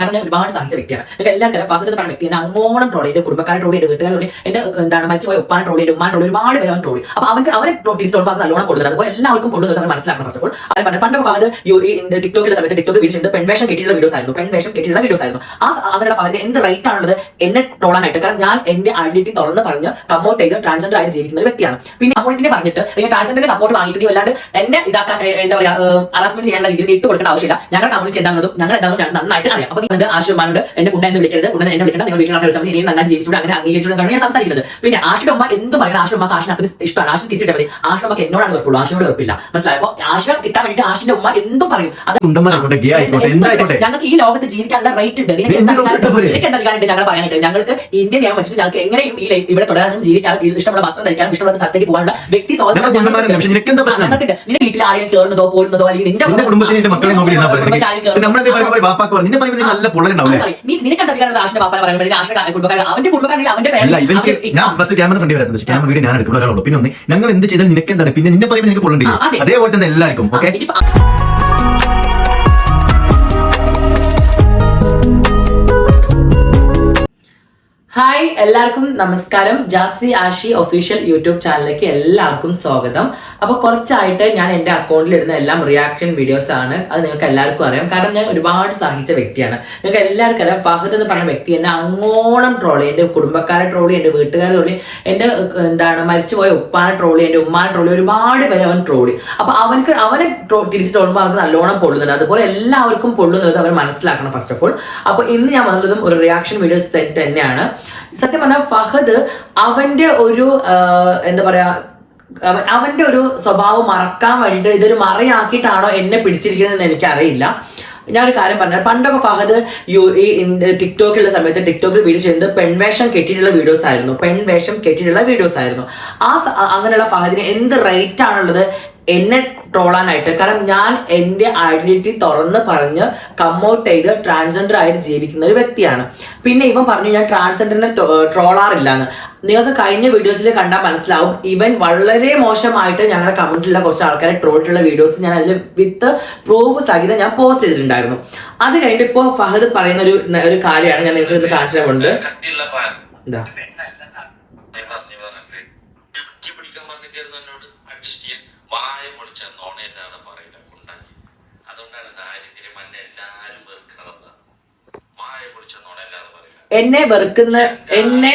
കാരണം ഒരുപാട് സഹിച്ച വ്യക്തിയാണ് നിങ്ങൾക്ക് എല്ലാ കാര്യം എന്ന് പറഞ്ഞ വ്യക്തി എന്നെ അങ്ങോളം ട്രോളി എന്റെ കുടുംബക്കാരെ ട്രോളി എന്റെ വീട്ടുകാരെ ട്രോളി എന്റെ എന്താണ് മരിച്ചുപോയ ഉപ്പാൻ ട്രോളി എന്റെ ഉമ്മാൻ ട്രോളി ഒരുപാട് പേര് ട്രോളി അപ്പൊ അവർക്ക് അവരെ തിരിച്ചു ട്രോൾ അത് നല്ലോണം കൊടുക്കുന്നത് അതുപോലെ എല്ലാവർക്കും കൊണ്ടുവന്നത് അവർ മനസ്സിലാക്കണം ഫസ്റ്റ് ഓൾ അത് പറഞ്ഞു പണ്ട് ഫാദർ ടിക്ടോക്കിലെ സമയത്ത് ടിക്ടോക്ക് വീഡിയോസ് പെൺവേഷം കെട്ടിയുള്ള വീഡിയോസ് ആയിരുന്നു. പെൺവേഷം കെട്ടിയുള്ള വീഡിയോസ് ആയിരുന്നു. ആ അവരുടെ ഫാദറിന് എന്ത് റൈറ്റ് ആണുള്ളത് എന്നെ ട്രോളാനായിട്ട് കാരണം ഞാൻ എന്റെ ഐഡന്റിറ്റി തുറന്ന് പറഞ്ഞ് കമ്മോട്ട് ചെയ്ത് ട്രാൻസ്ജെൻഡർ ആയിട്ട് ജീവിക്കുന്ന ഒരു വ്യക്തിയാണ്. പിന്നെ കമ്മ്യൂണിറ്റിനെ പറഞ്ഞിട്ട് നിങ്ങൾ ട്രാൻസ്ജെൻഡറിന്റെ സപ്പോർട്ട് വാങ്ങിയിട്ട് അല്ലാണ്ട് എന്നെ ഇതാക്കാൻ എന്താ പറയാ ഹറാസ്മെന്റ് ചെയ്യാനുള്ള രീതിയിൽ ഇട്ട് കൊടുക്കേണ്ട ആവശ്യമില്ല. ഞങ്ങൾ കമ്മ്യൂണിറ്റി എന്താണെന്നും ഞങ്ങൾ എന്താണെന്നും ഞാൻ നന്നായിട്ട് അറിയാം. അപ്പൊ നിങ്ങൾ ആശുമാനോട് എന്റെ കുണ്ട എന്ന് വിളിക്കരുത് കുണ്ട എന്നെ വിളിക്കണം നിങ്ങൾ വീട്ടിൽ മതി ഇനി നന്നായി ജീവിച്ചു അങ്ങനെ അംഗീകരിച്ചു ഞാൻ സംസാരിക്കുന്നത്. പിന്നെ ആഷിന്റെ ഉമ്മ എന്ത് പറയണം? ആഷിന്റെ ഉമ്മക്ക് ആഷിന് അത്ര ഇഷ്ടമാണ്. ആഷിന് തിരിച്ചിട്ട് മതി. ആഷിയുടെ ഉമ്മക്ക് എന്നോടാണ് വെറുപ്പുള്ളൂ. ആഷിനോട് വെറുപ്പില്ല. മനസ്സിലായപ്പോ ആശയം കിട്ടാൻ വേണ്ടി ആഷിന്റെ ഉമ്മ എന്തും പറയും. അത് ഞങ്ങൾക്ക് ഈ ലോകത്ത് ജീവിക്കാനുള്ള റൈറ്റ് ഉണ്ട്. എനിക്ക് എന്ത് ഞങ്ങൾ പറയാനായിട്ട്? ഞങ്ങൾക്ക് ഇന്ത്യൻ നിയമം വെച്ചിട്ട് ഞങ്ങൾക്ക് എങ്ങനെയും ഈ ലൈഫ് ഇവിടെ തുടരാനും ജീവിക്കാനും ഇഷ്ടമുള്ള വസ്ത്രം ധരിക്കാനും ഇഷ്ടമുള്ള സ്ഥലത്തേക്ക് പോകാനുള്ള വ്യക്തി സ്വാതന്ത്ര്യം നിന്റെ വീട്ടിൽ ആരെയും കയറുന്നതോ പോരുന്നതോ അല്ലെങ്കിൽ നിന്റെ കുടുംബത്തിന്റെ മക്കളെ നോക്കി നല്ല പൊള്ളലുണ്ടാവും ഞാൻ ഫസ്റ്റ് ക്യാമറ ഫ്രണ്ട് വരുന്നത് ക്യാമറ വീഡിയോ ഞാൻ എടുക്കുന്ന ഒരാളുള്ളൂ പിന്നെ ഒന്ന് ഞങ്ങൾ എന്ത് ചെയ്താൽ നിനക്ക് എന്താണ് പിന്നെ നിന്നെ പറയുമ്പോൾ നിനക്ക് പൊള്ളുണ്ട് അതേപോലെ തന്നെ എല്ലാവർക്കും ഓക്കെ ഹായ് എല്ലാവർക്കും നമസ്കാരം. ജാസി ആഷി ഒഫീഷ്യൽ യൂട്യൂബ് ചാനലിലേക്ക് എല്ലാവർക്കും സ്വാഗതം. അപ്പൊ കുറച്ചായിട്ട് ഞാൻ എന്റെ അക്കൗണ്ടിൽ ഇടുന്ന എല്ലാം റിയാക്ഷൻ വീഡിയോസ് ആണ്. അത് നിങ്ങൾക്ക് എല്ലാവർക്കും അറിയാം. കാരണം ഞാൻ ഒരുപാട് സഹിച്ച വ്യക്തിയാണ്. നിങ്ങൾക്ക് എല്ലാവർക്കും അറിയാം ഫഹദ് എന്ന് പറഞ്ഞ വ്യക്തി എന്നെ അങ്ങോളം ട്രോളി എന്റെ കുടുംബക്കാരെ ട്രോളി എന്റെ വീട്ടുകാരെ ട്രോളി എന്റെ എന്താണ് മരിച്ചുപോയ ഉപ്പാനെ ട്രോളി എന്റെ ഉമ്മാനെ ട്രോളി ഒരുപാട് പേര് അവൻ ട്രോളി അപ്പൊ അവനക്ക് അവനെ തിരിച്ച് ട്രോളുമ്പോൾ അവർക്ക് നല്ലോണം പൊള്ളുന്നുണ്ട്. അതുപോലെ എല്ലാവർക്കും പൊള്ളുന്നത് അവർ മനസ്സിലാക്കണം ഫസ്റ്റ് ഓഫ് ഓൾ അപ്പൊ ഇന്ന് ഞാൻ വന്നതും ഒരു റിയാക്ഷൻ വീഡിയോസ് തന്നെയാണ്. സത്യം പറഞ്ഞാൽ ഫഹദ് അവന്റെ ഒരു എന്താ പറയാ അവന്റെ ഒരു സ്വഭാവം മറക്കാൻ വേണ്ടിയിട്ട് ഇതൊരു മറയാക്കിയിട്ടാണോ എന്നെ പിടിച്ചിരിക്കുന്നതെന്ന് എനിക്കറിയില്ല. ഒരു കാര്യം പറഞ്ഞു പണ്ടൊക്കെ ഫഹദ് യു ഈ ടിക്ടോക്കിലുള്ള സമയത്ത് ടിക്ടോക്കിൽ വീഡിയോ ചെയ്യുന്നത് പെൺവേഷം കെട്ടിയിട്ടുള്ള വീഡിയോസ് ആയിരുന്നു. പെൺവേഷം കെട്ടിയിട്ടുള്ള വീഡിയോസ് ആയിരുന്നു. ആ അങ്ങനെയുള്ള ഫഹദിന് എന്ത് റേറ്റ് ആണുള്ളത് എന്നെ ട്രോളാനായിട്ട്. കാരണം ഞാൻ എന്റെ ഐഡന്റിറ്റി തുറന്ന് പറഞ്ഞ് കമ്മൗട്ട് ചെയ്ത് ട്രാൻസ്ജെൻഡർ ആയിട്ട് ജീവിക്കുന്ന ഒരു വ്യക്തിയാണ്. പിന്നെ ഇവൻ പറഞ്ഞു ഞാൻ ട്രാൻസ്ജെൻഡറിനെ ട്രോളാറില്ല എന്ന് നിങ്ങൾക്ക് കഴിഞ്ഞ വീഡിയോസിൽ കണ്ടാൽ മനസ്സിലാവും ഇവൻ വളരെ മോശമായിട്ട് ഞങ്ങളുടെ കമ്മ്യൂണിറ്റിയിലുള്ള കുറച്ച് ആൾക്കാരെ ട്രോളിട്ടുള്ള വീഡിയോസ് ഞാൻ അതിൽ വിത്ത് പ്രൂഫ് സഹിതം ഞാൻ പോസ്റ്റ് ചെയ്തിട്ടുണ്ടായിരുന്നു. അത് കഴിഞ്ഞിട്ട് ഇപ്പോൾ ഫഹദ് പറയുന്ന ഒരു ഒരു കാര്യമാണ് ഞാൻ നിങ്ങൾക്ക് കാണിച്ചു തരുന്നുണ്ട് കട്ടിയുള്ള എന്നെ വെറുക്കുന്ന എന്നെ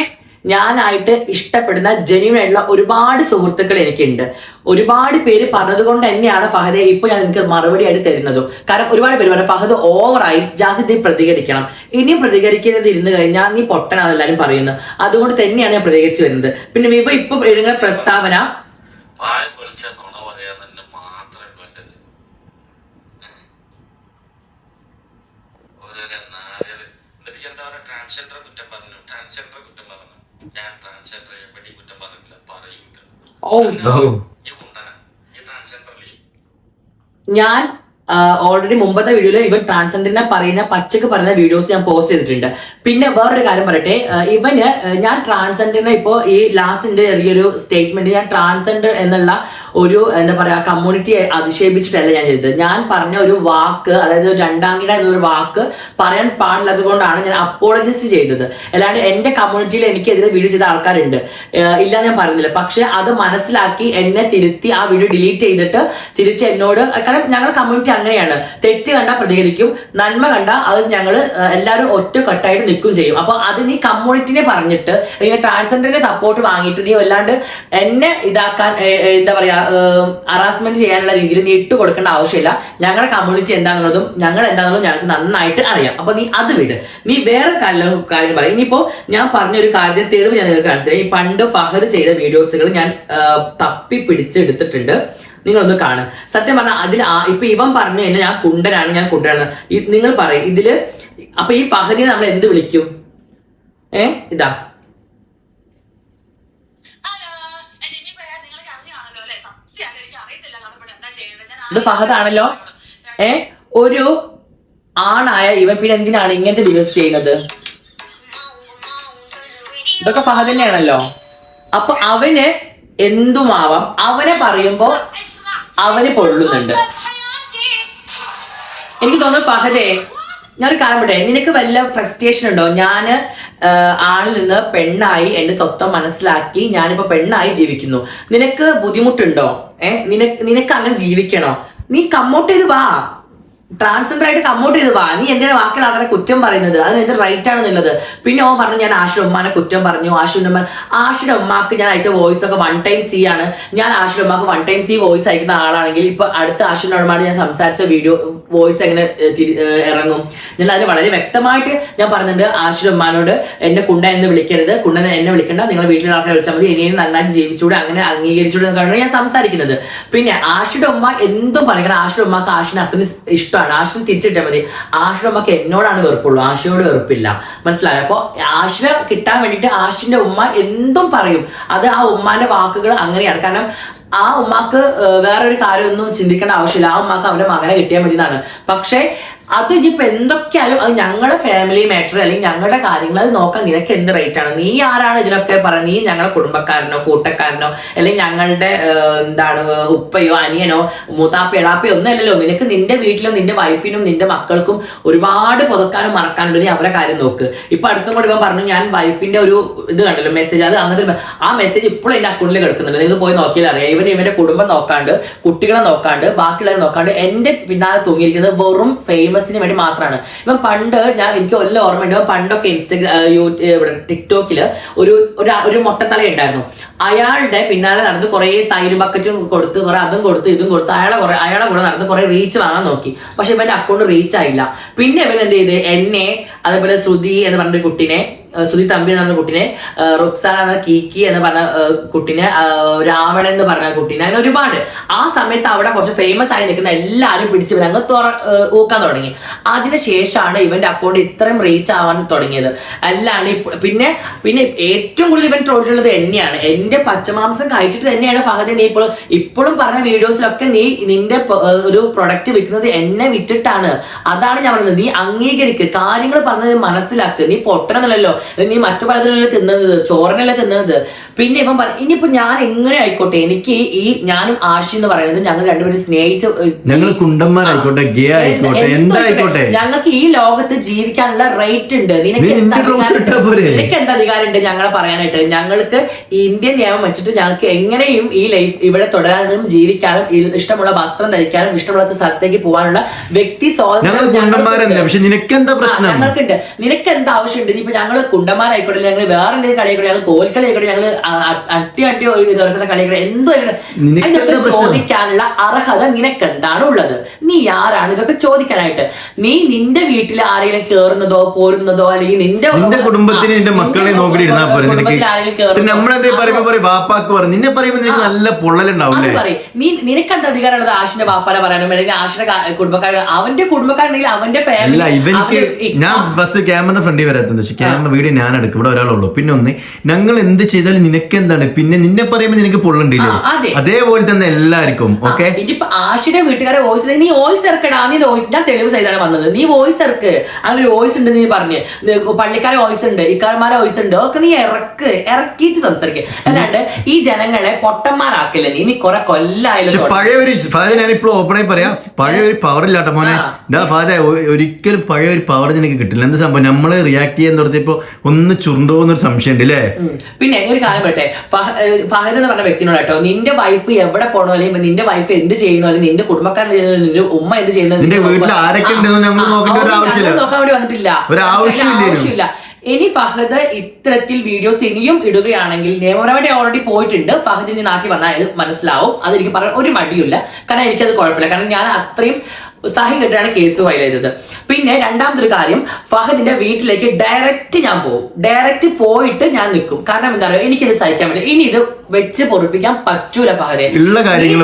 ഞാനായിട്ട് ഇഷ്ടപ്പെടുന്ന ജെന്യൂൻ ആയിട്ടുള്ള ഒരുപാട് സുഹൃത്തുക്കൾ എനിക്കുണ്ട്. ഒരുപാട് പേര് പറഞ്ഞത് കൊണ്ട് തന്നെയാണ് ഫഹദെ ഇപ്പൊ ഞാൻ നിങ്ങൾക്ക് മറുപടി ആയിട്ട് തരുന്നത്. കാരണം ഒരുപാട് പേര് പറഞ്ഞു ഫഹദ് ഓവറായി ജാസിദ് നീ പ്രതികരിക്കണം. ഇനിയും പ്രതികരിക്കുന്നത് ഇരുന്ന് കഴിഞ്ഞാൽ നീ പൊട്ടനാണ് എല്ലാവരും പറയുന്നത്. അതുകൊണ്ട് തന്നെയാണ് ഞാൻ പ്രതികരിച്ചു വരുന്നത്. പിന്നെ വിവ ഇപ്പൊ എഴുതുന്ന പ്രസ്താവന വായ പൊളിച്ച നുണ പറയാൻ തന്നെ മാത്രമേ ഉള്ളൂ എന്റേത് ഓരോരോ നായകൾ എന്നിട്ട് ഞാൻ എന്താ പറയുക ട്രാൻസ്ജെൻഡറെ കുറ്റം പറഞ്ഞു ട്രാൻസ്ജെൻഡറെ കുറ്റം പറഞ്ഞു ഞാൻ ട്രാൻസ്ജെൻഡറെ എവിടെയും കുറ്റം പറഞ്ഞിട്ടില്ല പറയൂല ഓ ഓ ഈ കുണ്ടന ഈ ട്രാൻസ്ജെൻഡറിൽ ഞാൻ ഓൾറെഡി മുമ്പത്തെ വീഡിയോയിൽ ഇവൻ ട്രാൻസ്ജെൻഡറിനെ പറയുന്ന പച്ചക്ക് പറയുന്ന വീഡിയോസ് ഞാൻ പോസ്റ്റ് ചെയ്തിട്ടുണ്ട്. പിന്നെ വേറൊരു കാര്യം പറയട്ടെ ഇവന് ഞാൻ ട്രാൻസ്ജെൻഡറിനെ ഇപ്പോൾ ഈ ലാസ്റ്റിന്റെ ചെറിയൊരു സ്റ്റേറ്റ്മെന്റ് ഞാൻ ട്രാൻസ്ജെൻഡർ എന്നുള്ള ഒരു എന്താ പറയാ കമ്മ്യൂണിറ്റിയെ അധിക്ഷേപിച്ചിട്ടല്ല ഞാൻ ചെയ്തത്. ഞാൻ പറഞ്ഞ ഒരു വാക്ക് അതായത് രണ്ടാംകിട എന്നൊരു വാക്ക് പറയാൻ പാടില്ലാത്തത് കൊണ്ടാണ് ഞാൻ അപ്പോളജൈസ് ചെയ്തത്. അല്ലാണ്ട് എന്റെ കമ്മ്യൂണിറ്റിയിൽ എനിക്കെതിരെ വീഡിയോ ചെയ്ത ആൾക്കാരുണ്ട്. ഇല്ല ഞാൻ പറഞ്ഞില്ല. പക്ഷെ അത് മനസ്സിലാക്കി എന്നെ തിരുത്തി ആ വീഡിയോ ഡിലീറ്റ് ചെയ്തിട്ട് തിരിച്ച് എന്നോട് കാരണം ഞങ്ങളുടെ കമ്മ്യൂണിറ്റി അങ്ങനെയാണ്. തെറ്റ് കണ്ടാൽ പ്രതികരിക്കും നന്മ കണ്ടാൽ അത് ഞങ്ങൾ എല്ലാവരും ഒറ്റക്കെട്ടായിട്ട് നിൽക്കും ചെയ്യും. അപ്പൊ അത് നീ കമ്മ്യൂണിറ്റിനെ പറഞ്ഞിട്ട് ട്രാൻസ്ജെൻഡറിന്റെ സപ്പോർട്ട് വാങ്ങിയിട്ട് നീ വല്ലാണ്ട് എന്നെ ഇതാക്കാൻ എന്താ പറയാ ഹറാസ്മെന്റ് ചെയ്യാനുള്ള രീതിയിൽ നീ ഇട്ട് കൊടുക്കേണ്ട ആവശ്യമില്ല. ഞങ്ങളുടെ കമ്മ്യൂണിറ്റി എന്താണെന്നുള്ളതും ഞങ്ങൾ എന്താണെന്നുള്ളതും ഞങ്ങൾക്ക് നന്നായിട്ട് അറിയാം. അപ്പൊ നീ അത് വിട്. നീ വേറെ കാര്യം പറയും. ഇനിയിപ്പോ ഞാൻ പറഞ്ഞ ഒരു കാര്യം തെളിവ് ഞാൻ നിങ്ങൾക്ക് മനസ്സിലായി പണ്ട് ഫഹദ് ചെയ്ത വീഡിയോസുകൾ ഞാൻ തപ്പി പിടിച്ചെടുത്തിട്ടുണ്ട് നിങ്ങളൊന്ന് കാണും. സത്യം പറഞ്ഞാൽ അതിൽ ഇപ്പൊ ഇവൻ പറഞ്ഞു കഴിഞ്ഞാൽ ഞാൻ കുണ്ടനാണ് ഞാൻ കുണ്ടനാണ്. നിങ്ങൾ പറയും. ഇതിൽ അപ്പൊ ഈ ഫഹദിനെ നമ്മൾ എന്ത് വിളിക്കും? ഏ ഇതാ. ഇത് ഫഹദാണല്ലോ? ഏ? ഒരു ആണായ ഇവൻ പിന്നെ എന്തിനാണ് ഇങ്ങനത്തെ വീഡിയോസ് ചെയ്യുന്നത്? ഇതൊക്കെ ഫഹദ് തന്നെയാണല്ലോ അപ്പൊ അവന് എന്തുമാവാം? അവനെ പറയുമ്പോ അവന് പൊള്ളുന്നുണ്ട്. എനിക്ക് തോന്നുന്നു ഫഹദേ ഞാനൊരു കാര്യം പറയട്ടെ? നിനക്ക് വല്ല ഫ്രസ്ട്രേഷൻ ഉണ്ടോ? ഞാൻ ആളിൽ നിന്ന് പെണ്ണായി എന്റെ സ്വത്തം മനസ്സിലാക്കി ഞാനിപ്പോ പെണ്ണായി ജീവിക്കുന്നു. നിനക്ക് ബുദ്ധിമുട്ടുണ്ടോ? ഏഹ് നിനക്ക് നിനക്ക് അങ്ങനെ ജീവിക്കണോ? നീ കമ്മോട്ട് ചെയ്ത് വാ. ട്രാൻസ്ജെൻഡർ ആയിട്ട് കമ്മോട്ട് ചെയ്ത് വാ. നീ എന്തിനാണ് വാക്കിൽ ആളെ കുറ്റം പറയുന്നത്? അതിന് എന്ത് റൈറ്റ് ആണെന്നുള്ളത്? പിന്നെ ഓ പറഞ്ഞു ഞാൻ ആഷിയുടെ ഉമ്മാനെ കുറ്റം പറഞ്ഞു. ആഷിയുടെ ഉമ്മ ആഷിയുടെ ഉമ്മാക്ക് ഞാൻ അയച്ച വോയിസ് ഒക്കെ വൺ ടൈം സി ആണ്. ഞാൻ ആഷിയുടെ ഉമ്മാക്ക് വൺ ടൈം സി വോയിസ് അയക്കുന്ന ആളാണെങ്കിൽ ഇപ്പൊ അടുത്ത ആഷിയുടെ ഉടമാണ് ഞാൻ സംസാരിച്ച വീഡിയോ വോയിസ് എങ്ങനെ ഇറങ്ങും? ഞാൻ അതിന് വളരെ വ്യക്തമായിട്ട് ഞാൻ പറഞ്ഞിട്ടുണ്ട് ആഷിയുടെ ഉമ്മാനോട് എന്നെ കുണ്ട എന്ന് വിളിക്കരുത്. കുണ്ട എന്നെ വിളിക്കണ്ട. നിങ്ങൾ വീട്ടിലെ ആൾക്കാരെ വിളിച്ചാൽ മതി. ഇനിയും നന്നായിട്ട് ജീവിച്ചൂടെ അങ്ങനെ അംഗീകരിച്ചൂടെ എന്നൊക്കെയാണ് ഞാൻ സംസാരിക്കുന്നത്. പിന്നെ ആഷിയുടെ ഉമ്മ എന്തും പറയണം. ആഷിയുടെ ഉമ്മക്ക് ആഷിനെ അത്രയും ഇഷ്ടമാണ് ആഷിനെ തിരിച്ചിട്ടാൽ മതി. ആഷിയുടെ ഉമ്മക്ക് എന്നോടാണ് വെറുപ്പുള്ളൂ. ആഷിയോട് വെറുപ്പില്ല. മനസ്സിലായോ? അപ്പോൾ ആഷിനെ കിട്ടാൻ വേണ്ടിയിട്ട് ആഷിന്റെ ഉമ്മ എന്തും പറയും. അത് ആ ഉമ്മാന്റെ വാക്കുകൾ അങ്ങനെയാണ്. കാരണം ആ ഉമ്മാക്ക് വേറൊരു കാര്യമൊന്നും ചിന്തിക്കേണ്ട ആവശ്യമില്ല. ആ ഉമ്മാക്ക് അവന്റെ മകനെ കിട്ടിയാൽ മതി എന്നാണ് പക്ഷേ അത് ഇനിയിപ്പോ എന്തൊക്കെയാലും അത് ഞങ്ങളുടെ ഫാമിലി മാറ്റർ അല്ലെങ്കിൽ ഞങ്ങളുടെ കാര്യങ്ങൾ അത് നോക്കാൻ നിനക്ക് എന്ത് റേറ്റ് ആണ്? നീ ആരാണ് ഇതിനൊക്കെ പറയുന്നത്? നീ ഞങ്ങളുടെ കുടുംബക്കാരനോ കൂട്ടക്കാരനോ അല്ലെങ്കിൽ ഞങ്ങളുടെ എന്താണ് ഉപ്പയോ അനിയനോ മൂത്താപ്പ എളാപ്പയോ ഒന്നല്ലല്ലോ നിനക്ക് നിന്റെ വീട്ടിലും നിന്റെ വൈഫിനും നിന്റെ മക്കൾക്കും ഒരുപാട് പുതക്കാനും മറക്കാനുണ്ട്. നീ അവരെ കാര്യം നോക്ക്. ഇപ്പൊ അടുത്തും കൂടി ഇവൻ പറഞ്ഞു ഞാൻ വൈഫിന്റെ ഒരു ഇത് കണ്ടല്ലോ മെസ്സേജ് അത് അങ്ങനത്തെ ആ മെസ്സേജ് ഇപ്പോഴും എന്റെ അക്കൗണ്ടിൽ കിടക്കുന്നുണ്ട്. നിങ്ങൾ പോയി നോക്കിയാൽ അറിയാം. ഇവൻ ഇവന്റെ കുടുംബം നോക്കാണ്ട് കുട്ടികളെ നോക്കാണ്ട് ബാക്കിയുള്ളവരെ നോക്കാണ്ട് എന്റെ പിന്നാലെ തൂങ്ങിയിരിക്കുന്നത് വെറും ഫേമസിന് വേണ്ടി മാത്രമാണ് ഇപ്പം പണ്ട് ഞാൻ എനിക്ക് വല്ല ഓർമ്മയുണ്ട്. പണ്ടൊക്കെ ഇൻസ്റ്റഗ്രാം ടിക്ടോക്കിൽ ഒരു ഒരു- മൊട്ടത്തല ഉണ്ടായിരുന്നു. അയാളുടെ പിന്നാലെ നടന്ന് കുറേ തൈര് ബക്കറ്റും കൊടുത്ത് കുറെ അതും കൊടുത്ത് ഇതും കൊടുത്ത് അയാളെ കുറെ അയാളെ കൂടെ നടന്ന് കുറെ റീച്ച് വാങ്ങാൻ നോക്കി. പക്ഷെ ഇവന്റെ അക്കൗണ്ട് റീച്ച് ആയില്ല. പിന്നെ ഇവൻ എന്ത് ചെയ്ത്? എന്നെ അതേപോലെ ശ്രുതി എന്ന് പറഞ്ഞ കുട്ടിനെ ശ്രുതി തമ്പി എന്ന് പറഞ്ഞ കുട്ടിനെ റുക്സാൻ എന്ന കീക്കി എന്ന് പറഞ്ഞ കുട്ടിനെ രാവണൻ എന്ന് പറഞ്ഞ കുട്ടിനെ അങ്ങനെ ഒരുപാട്. ആ സമയത്ത് അവിടെ കുറച്ച് ഫേമസ് ആയി നിൽക്കുന്ന എല്ലാവരും പിടിച്ചു അങ്ങ് തുറ ഊക്കാൻ തുടങ്ങി. അതിനുശേഷമാണ് ഇവന്റെ അക്കൗണ്ട് ഇത്രയും റീച്ച് ആവാൻ തുടങ്ങിയത്. അല്ലാണ്ട് പിന്നെ പിന്നെ ഏറ്റവും കൂടുതൽ ഇവൻ ട്രോളിട്ടുള്ളത് എന്നെയാണ്. എന്റെ പച്ചമാംസം കഴിച്ചിട്ട് തന്നെയാണ് ഫഹദ് നീ ഇപ്പോൾ ഇപ്പോഴും പറഞ്ഞ വീഡിയോസിലൊക്കെ നീ നിന്റെ ഒരു പ്രൊഡക്റ്റ് വിൽക്കുന്നത് എന്നെ വിറ്റിട്ടാണ്. അതാണ് ഞാൻ പറയുന്നത് നീ അംഗീകരിക്കുക കാര്യങ്ങൾ പറഞ്ഞത് മനസ്സിലാക്ക്. നീ പൊട്ടണമെന്നല്ലോ നീ മറ്റു പലതിലല്ലേ തിന്നുന്നത് ചോറിനല്ലേ തിന്നുന്നത് പിന്നെ ഇവൻ പറ ഇനിയിപ്പോ ഞാൻ എങ്ങനെ ആയിക്കോട്ടെ? എനിക്ക് ഈ ഞാനും ആഷി എന്ന് പറയുന്നത് ഞങ്ങൾ രണ്ടുപേരും സ്നേഹിച്ച് ഞങ്ങൾ കുണ്ടന്മാരായിക്കോട്ടെ ഗേ ആയിക്കോട്ടെ എന്ത് എന്തായിക്കോട്ടെ? ഞങ്ങൾക്ക് ഈ ലോകത്ത് ജീവിക്കാനുള്ള റൈറ്റ് ഉണ്ട്. നിനക്ക് നിനക്ക് എന്ത് അധികാരം ഉണ്ട് ഞങ്ങളെ പറയാനായിട്ട്? ഞങ്ങൾക്ക് ഇന്ത്യൻ നിയമം വെച്ചിട്ട് ഞങ്ങൾക്ക് എങ്ങനെയും ഈ ലൈഫ് ഇവിടെ തുടരാനും ജീവിക്കാനും ഇഷ്ടമുള്ള വസ്ത്രം ധരിക്കാനും ഇഷ്ടമുള്ള സ്ഥലത്തേക്ക് പോകാനുള്ള വ്യക്തി സ്വാതന്ത്ര്യം കുണ്ടന്മാരല്ല? ഞങ്ങൾക്കുണ്ട് നിനക്ക് എന്താ ആവശ്യമുണ്ട്? ഇപ്പൊ ഞങ്ങൾ കുണ്ടന്മാരായിക്കോട്ടെ ഞങ്ങൾ വേറെ എന്തെങ്കിലും കളിയായിക്കോട്ടെ ഞങ്ങൾ കോൽക്കളി ആയിക്കോട്ടെ ഞങ്ങൾ അട്ടി അട്ടി തുറക്കുന്ന കളിയായിക്കോട്ടെ എന്തോ ഇതൊക്കെ നിനക്ക് എന്താ? ചോദിക്കാനുള്ള അർഹത നിനക്ക് എന്താണ് ഉള്ളത്? നീ ആരാണ്? ഇതൊക്കെ ചോദിക്കാനായിട്ട്. നീ നിന്റെ വീട്ടിൽ ആരെങ്കിലും കേറുന്നതോ പോരുന്നതോ അല്ലെങ്കിൽ നിന്റെ കുടുംബത്തിന് നിന്റെ മക്കളെ നോക്കി ഇരുന്നാ പോരെ നിനക്ക്. നമ്മളെന്തേ പറയുമ്പോ പറയും വാപ്പാക്ക് നിന്നെ പറയുമ്പോ നിനക്ക് നല്ല പൊള്ളലുണ്ടാവും നീ നിനക്കെന്താ അധികാരമുള്ളത് ആഷിന്റെ ബാപ്പാനെ പറയാനും? അല്ലെങ്കിൽ ആഷിന്റെ കുടുംബക്കാർ അവന്റെ കുടുംബക്കാരുണ്ടെങ്കിൽ അവന്റെ ഫാമിലി ഞാൻ ഫസ്റ്റ് ക്യാമറ ഫ്രണ്ടിൽ വരാത്തത് പക്ഷെ ക്യാമറ വീഡിയോ ഞാൻ എടുക്കും. ഇവിടെ ഒരാളുള്ളൂ. പിന്നെ ഒന്ന് ഞങ്ങൾ എന്ത് ചെയ്താലും നിനക്ക് എന്താണ് പിന്നെ നിന്നെ പറയുമ്പോൾ നിനക്ക് പൊള്ളുണ്ടില്ലേ. അതേപോലെ തന്നെ എല്ലാവർക്കും ഓക്കെ ഇതിപ്പോ ആഷിയുടെ വീട്ടുകാരെ വോയിസ് നീ വോയിസ് ഇറക്കടാ. നീ വോയിസ് ഞാൻ തെളിവ് സൈതാണ് വന്നത് നീ വോയിസ് ഇറക്ക്. അങ്ങനെ വോയിസ് ഉണ്ട് നീ പറഞ്ഞ്. പള്ളിക്കാരെ വോയിസ് ഉണ്ട് ഇക്കാരന്മാരെ വോയിസ് ഉണ്ട്. ഒക്കെ നീ ഇറക്ക്. ഇറക്കിയിട്ട് സംസാരിക്കുക അല്ലാണ്ട് ഈ ജനങ്ങളെ പൊട്ടന്മാരാക്കില്ല നീ? നീ കൊറേ കൊല്ലായാലും പഴയ ഒരു ഫാദ ഞാൻ ഇപ്പോൾ ഓപ്പണായി പറയാം. പഴയ ഒരു പവർ ഇല്ലാട്ടോ മോനെ. ഫാദ ഒരിക്കലും പഴയ ഒരു പവർ നിനക്ക് കിട്ടില്ല. എന്ത് സംഭവം? നമ്മൾ റിയാക്ട് ചെയ്യാൻ തുടങ്ങിയപ്പോ ഒന്ന് ചുരുണ്ടോന്നൊരു സംശയം ഉണ്ട് അല്ലേ പിന്നെ ഒരു കാര്യം പറയട്ടെ. ഫഹദ് എന്ന് പറഞ്ഞ വ്യക്തിനോട് കേട്ടോ നിന്റെ വൈഫ് എവിടെ പോണോ അല്ലെങ്കിൽ നിന്റെ വൈഫ് എന്ത് ചെയ്യുന്നു അല്ലെങ്കിൽ നിന്റെ കുടുംബക്കാരൻ ചെയ്യുന്നു നിന്റെ ഉമ്മ എന്ത് ചെയ്യുന്നു നിന്റെ വീട്ടിൽ ആരൊക്കെ ഉണ്ടെന്ന് നമ്മൾ നോക്കേണ്ട ഒരു ആവശ്യമില്ല. നോക്കാൻ വേണ്ടി വന്നിട്ടില്ല. ഒരു ആവശ്യമില്ല. ഇനി ഫഹദ് ഇത്തരത്തിൽ വീഡിയോസ് ഇനിയും ഇടുകയാണെങ്കിൽ നിയമപരമായിട്ട് ഓൾറെഡി പോയിട്ടുണ്ട്. ഫഹദിന്റെ നാട്ടിൽ വന്നാൽ മനസ്സിലാവും. മനസ്സിലാവും അതെനിക്ക് പറയാൻ ഒരു മടിയില്ല കാരണം എനിക്കത് കുഴപ്പമില്ല. കാരണം ഞാൻ അത്രയും സഹി കെട്ടാണ് കേസ് ഫയൽ ചെയ്തത്. പിന്നെ രണ്ടാമത്തെ ഒരു കാര്യം ഫഹദിന്റെ വീട്ടിലേക്ക് ഡയറക്റ്റ് ഞാൻ പോകും. ഡയറക്റ്റ് പോയിട്ട് ഞാൻ നിൽക്കും. കാരണം എന്താ പറയുക എനിക്കിത് സഹിക്കാൻ പറ്റില്ല. ഇനി ഇത് വെച്ച് പൊറിപ്പിക്കാൻ പറ്റൂല ഫഹദേ. ഉള്ള കാര്യങ്ങൾ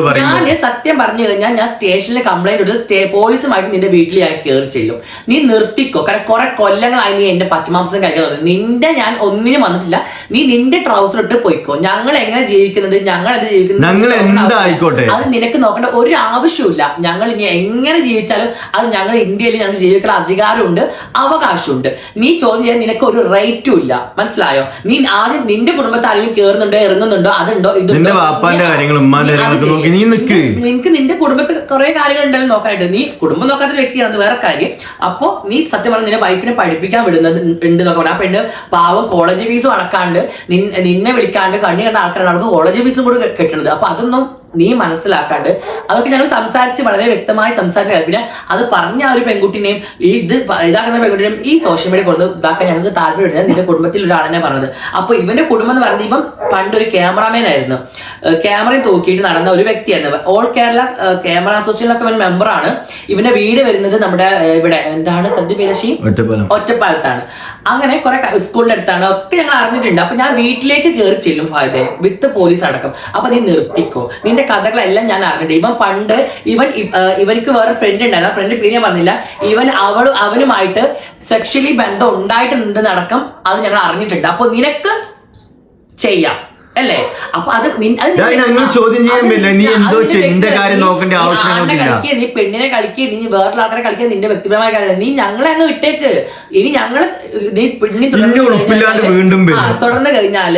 ഞാൻ സത്യം പറഞ്ഞു കഴിഞ്ഞാൽ ഞാൻ സ്റ്റേഷനിൽ കംപ്ലൈന്റ് കൊടുത്ത് സ്റ്റേ പോലീസുമായിട്ട് നിന്റെ വീട്ടിൽ ഞാൻ കയറി ചെല്ലും. നീ നിർത്തിക്കോ. കാരണം കുറെ കൊല്ലങ്ങളായി നീ എന്റെ പച്ചമാംസം കഴിക്കുന്നത്. നിന്റെ ഞാൻ ഒന്നിനും വന്നിട്ടില്ല. നീ നിന്റെ ട്രൗസർ ഇട്ട് പോയിക്കോ. ഞങ്ങൾ എങ്ങനെ ജീവിക്കുന്നത്? ഞങ്ങൾ എന്ത് ജീവിക്കുന്നത്? അത് നിനക്ക് നോക്കേണ്ട ഒരു ആവശ്യമില്ല ഞങ്ങൾ ഇനി എങ്ങനെ ജീവിച്ചാലും അത് ഞങ്ങൾ ഇന്ത്യയിൽ ഞങ്ങൾ ജീവിക്കാനുള്ള അധികാരമുണ്ട് അവകാശമുണ്ട്. നീ ചോദ്യം ചെയ്യാൻ നിനക്ക് ഒരു റൈറ്റും ഇല്ല. മനസ്സിലായോ? നീ ആദ്യം നിന്റെ കുടുംബത്തെ ആരെങ്കിലും കയറുന്നുണ്ടോ ഇറങ്ങുന്നുണ്ടോ? അതുണ്ടോ? നിന്റെ വാപ്പാന്റെ കാര്യങ്ങൾ ഉമ്മാന്റെ നീ നോക്കി. നീ. നിക്ക്. നിനക്ക് നിന്റെ കുടുംബത്തിൽ കുറെ കാര്യങ്ങൾ ഉണ്ടല്ലോ നോക്കാനായിട്ട്. നീ കുടുംബം നോക്കാത്ത വ്യക്തിയാണ് അത് വേറെ കാര്യം. അപ്പോ നീ സത്യം പറഞ്ഞ നിന്റെ വൈഫിനെ പഠിപ്പിക്കാൻ വിടുന്നത് ഉണ്ട് എന്നൊക്കെ പറഞ്ഞു. ആ പെണ്ണ് പാവം കോളേജ് ഫീസും അടക്കാണ്ട് നിന്നെ വിളിക്കാണ്ട് കണ്ണി കണ്ട ആൾക്കാരാണ് അവർക്ക് കോളേജ് ഫീസും കൂടെ കെട്ടണത്. അപ്പൊ അതൊന്നും നീ മനസ്സിലാക്കാണ്ട് അതൊക്കെ ഞങ്ങൾ സംസാരിച്ച് വളരെ വ്യക്തമായി സംസാരിച്ച പിന്നെ അത് പറഞ്ഞ ആ ഒരു പെൺകുട്ടിനെയും ഈ ഇത് ഇതാക്കുന്ന പെൺകുട്ടിനെയും ഈ സോഷ്യൽ മീഡിയ കൊടുത്ത് ഇതാക്കാൻ ഞങ്ങൾക്ക് താല്പര്യമില്ല. നിന്റെ കുടുംബത്തിൽ ഒരാളെന്നെ പറഞ്ഞത്. അപ്പൊ ഇവന്റെ കുടുംബം എന്ന് പറഞ്ഞ ഇപ്പം പണ്ടൊരു ഒരു ക്യാമറാമാൻ ആയിരുന്നു ക്യാമറയും തൂക്കിയിട്ട് നടന്ന ഒരു വ്യക്തിയായിരുന്നു. ഓൾ കേരള ക്യാമറ അസോസിയേഷനിലൊക്കെ ഇവൻ മെമ്പറാണ് ഇവന്റെ വീട് വരുന്നത് നമ്മുടെ ഇവിടെ എന്താണ് സദ്യ പേരശി ഒറ്റപ്പാലത്താണ്. അങ്ങനെ കുറെ സ്കൂളിന്റെ അടുത്താണ്. ഒക്കെ ഞങ്ങൾ അറിഞ്ഞിട്ടുണ്ട്. അപ്പൊ ഞാൻ വീട്ടിലേക്ക് കയറി ചെല്ലും ഫാദേ വിത്ത് പോലീസ് അടക്കം. അപ്പൊ നീ നിർത്തിക്കോ. നിന്റെ കഥകളെല്ലാം ഞാൻ അറിഞ്ഞിട്ട് ഇവൻ പണ്ട് ഇവൻ ഇവർക്ക് വേറെ ഫ്രണ്ട് ഉണ്ടായിരുന്നു. ആ ഫ്രണ്ട് പേര് ഞാൻ പറഞ്ഞില്ല. ഇവൻ അവളും അവനുമായിട്ട് സെക്ഷലി ബന്ധം ഉണ്ടായിട്ടുണ്ടെന്നടക്കം അത് ഞങ്ങൾ അറിഞ്ഞിട്ടുണ്ട്. അപ്പൊ നിനക്ക് ചെയ്യാം. അല്ലേ? അപ്പൊ അത് ചോദ്യം ചെയ്യാൻ പറ്റില്ല. നീ എന്തോ നിന്റെ കാര്യം നോക്കേണ്ട ആവശ്യം നീ പെണ്ണിനെ കളിക്കുക നീ വേറൊരു ആൾക്കാരെ കളിക്കുക നിന്റെ വ്യക്തിപരമായ കാര്യം. നീ ഞങ്ങളെ അങ്ങ് വിട്ടേക്ക്. ഇനി ഞങ്ങൾ നീ പെണ്ണി നിന്നെ ഉറപ്പില്ലാണ്ട് ആ, തുടർന്ന് കഴിഞ്ഞാൽ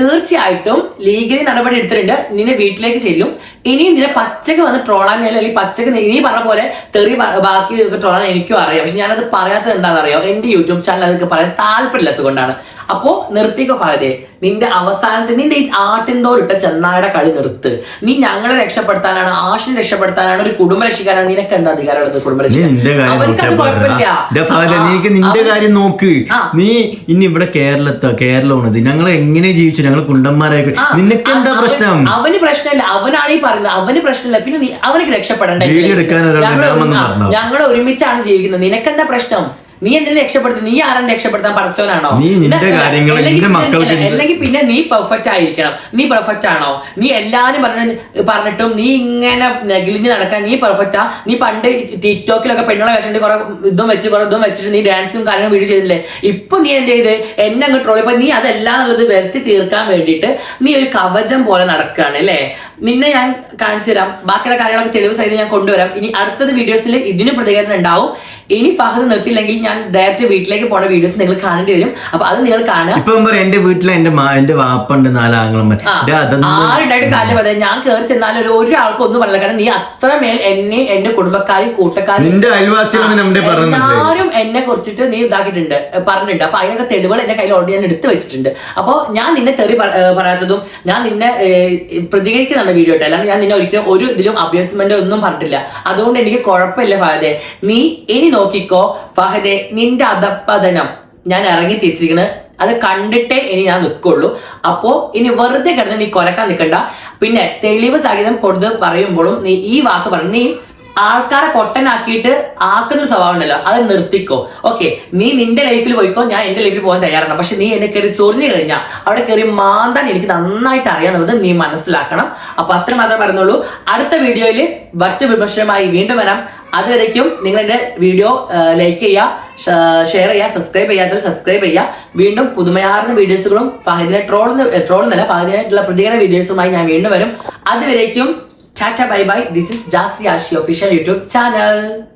തീർച്ചയായിട്ടും ലീഗലി നടപടി എടുത്തിട്ടുണ്ട്. നിന്നെ വീട്ടിലേക്ക് ചെല്ലും. ഇനി നിന്നെ പച്ചക്ക് വന്ന് ട്രോളാൻ അല്ലെങ്കിൽ പച്ചക്ക് നീ പറഞ്ഞ പോലെ തെറി ബാക്കി ട്രോളാൻ എനിക്കും അറിയാം. പക്ഷെ ഞാനത് പറയാത്തത് എന്താണെന്ന് അറിയാം എന്റെ യൂട്യൂബ് ചാനൽ അതൊക്കെ പറയാൻ താല്പര്യമില്ലാത്തത് കൊണ്ടാണ് അപ്പോ നിർത്തിക്കോ ഫാദേ നിന്റെ അവസാനത്തെ നിന്റെ ഈ ആട്ടിൻതോറിട്ട ചെന്നായുടെ കളി നിർത്ത്. നീ ഞങ്ങളെ രക്ഷപ്പെടുത്താനാണ് ആഷിനെ രക്ഷപ്പെടുത്താനാണ് ഒരു കുടുംബ രക്ഷിക്കാനാണ് നിനക്ക് എന്താ അധികാരമുള്ളത് കുടുംബ അവർക്കത്. കുഴപ്പമില്ല. നിന്റെ കാര്യം നോക്ക്. നീ ഇനി ഇവിടെ കേരളത്തോ കേരളമാണിത് ഞങ്ങൾ എങ്ങനെ ജീവിച്ചു? ഞങ്ങൾ കുണ്ടന്മാരായി നിനക്ക് എന്താ പ്രശ്നം? അവന് പ്രശ്നമില്ല അവനാണ് ഈ പറയുന്നത് അവന് പ്രശ്നമില്ല പിന്നെ നീ അവനക്ക് രക്ഷപ്പെടണ്ട? വീഡിയോ എടുക്കാൻ ഒരാൾ ഞങ്ങൾ വരാമെന്ന് പറഞ്ഞോ? ഞങ്ങൾ ഒരുമിച്ചാണ് ജീവിക്കുന്നത്. നിനക്കെന്താ പ്രശ്നം? നീ എന്നെ രക്ഷപ്പെടുത്തി? നീ ആരും രക്ഷപ്പെടുത്താൻ പഠിച്ചവനാണോ അല്ലെങ്കിൽ പിന്നെ- നീ പെർഫെക്റ്റ് ആയിരിക്കണം. നീ പെർഫെക്റ്റ് ആണോ? നീ എല്ലാരും പറഞ്ഞ പറഞ്ഞിട്ടും നീ ഇങ്ങനെ നെഗിലിഞ്ഞ് നടക്കാൻ നീ പെർഫെക്റ്റാ നീ പണ്ട് ടിക്ടോക്കിലൊക്കെ പെണ്ണുകളെ വെച്ചിട്ട് കുറെ ഇതും വെച്ച് കുറെ ഇതും വെച്ചിട്ട് നീ ഡാൻസും കാര്യങ്ങളും വീഡിയോ ചെയ്തില്ലേ? ഇപ്പൊ നീ എന്ത് ചെയ്ത്? എന്നെ അങ്ങ് ട്രോൾ ഇപ്പൊ നീ അതെല്ലാം എന്നുള്ളത് വരുത്തി തീർക്കാൻ വേണ്ടിയിട്ട് നീ ഒരു കവചം പോലെ നടക്കുകയാണ് അല്ലേ? നിന്നെ ഞാൻ കാണിച്ചു തരാം. ബാക്കിയുള്ള കാര്യങ്ങളൊക്കെ തെളിവ് സഹിതം ഞാൻ കൊണ്ടുവരാം. ഇനി അടുത്തത് വീഡിയോസിൽ ഇതിന് പ്രതികരണം ഉണ്ടാവും. ഇനി ഫഹദ് നിർത്തില്ലെങ്കിൽ ഞാൻ ഡയറക്റ്റ് വീട്ടിലേക്ക് പോണ വീഡിയോസ് നിങ്ങൾ കാണേണ്ടി വരും. അപ്പൊ അത് നിങ്ങൾ കാണുക. ഇപ്പൊ എന്റെ വീട്ടിലെ എന്റെ മാ എന്റെ വാപ്പുണ്ട് നാലാങ്ങളും ആരുണ്ടായിട്ട് കാര്യം പറയാം ഞാൻ കയറി ചെന്നാലും ഒരു ഒരാൾക്കും ഒന്നും പറയില്ല. കാരണം നീ അത്ര മേൽ എന്നെ എന്റെ കുടുംബക്കാരി കൂട്ടക്കാരും എല്ലാരും എന്നെ കുറിച്ചിട്ട് നീ ഇതാക്കിയിട്ടുണ്ട് പറഞ്ഞിട്ടുണ്ട്. അപ്പൊ അതിനൊക്കെ തെളിവുകൾ എന്റെ കയ്യിൽ ഓൾറെഡി ഞാൻ എടുത്തു വെച്ചിട്ടുണ്ട്. അപ്പൊ ഞാൻ നിന്നെ തെറി പറയാത്തതും ഞാൻ നിന്നെ പ്രതികരിക്കുന്നുണ്ട് വീഡിയോ ഇട്ട് അല്ലാണ്ട് ഞാൻ നിന്നെ ഒരിക്കലും ഒരു ഇതിലും അഭ്യസമെന്റ് ഒന്നും പറഞ്ഞിട്ടില്ല. അതുകൊണ്ട് എനിക്ക് കുഴപ്പമില്ല ഫാദേ. നീ ഇനി നോക്കിക്കോ ഫഹദെ നിന്റെ അധപ്പതനം ഞാൻ ഇറങ്ങി തിരിച്ചിരിക്കുന്നത് അത് കണ്ടിട്ടേ ഇനി ഞാൻ നിൽക്കുള്ളൂ അപ്പോ ഇനി വെറുതെ കിടന്ന് നീ കൊരക്കാൻ നിൽക്കണ്ട പിന്നെ തെളിവ് സഹിതം കൊടുത്ത് പറയുമ്പോഴും നീ ഈ വാക്ക് പറഞ്ഞു നീ ആൾക്കാരെ പൊട്ടനാക്കിയിട്ട് ആക്കുന്ന ഒരു സ്വഭാവം ഉണ്ടല്ലോ അത് നിർത്തിക്കോ. ഓക്കെ നീ നിന്റെ ലൈഫിൽ പോയിക്കോ ഞാൻ എന്റെ ലൈഫിൽ പോകാൻ തയ്യാറാണ്. പക്ഷെ നീ എന്നെ കയറി ചൊറിഞ്ഞു കഴിഞ്ഞാൽ അവിടെ കയറി മാന്താൻ എനിക്ക് നന്നായിട്ട് അറിയാന്നുള്ളത് നീ മനസ്സിലാക്കണം. അപ്പൊ അത്ര മാത്രം പറയുന്നുള്ളൂ. അടുത്ത വീഡിയോയിൽ മറ്റ് വിമർശനമായി വീണ്ടും വരാം. അതുവരേക്കും നിങ്ങൾ എന്റെ വീഡിയോ ലൈക്ക് ചെയ്യുക ഷെയർ ചെയ്യുക സബ്സ്ക്രൈബ് ചെയ്യാത്തവർ സബ്സ്ക്രൈബ് ചെയ്യുക. വീണ്ടും പുതുമയാർന്ന വീഡിയോസുകളും ഫഹദിനെ ട്രോൾ എന്നല്ല ഫഹദിനായിട്ടുള്ള പ്രതികരണ വീഡിയോസുമായി ഞാൻ വീണ്ടും വരും. അതുവരേക്കും Tata bye bye. This is Jasyashi official YouTube channel.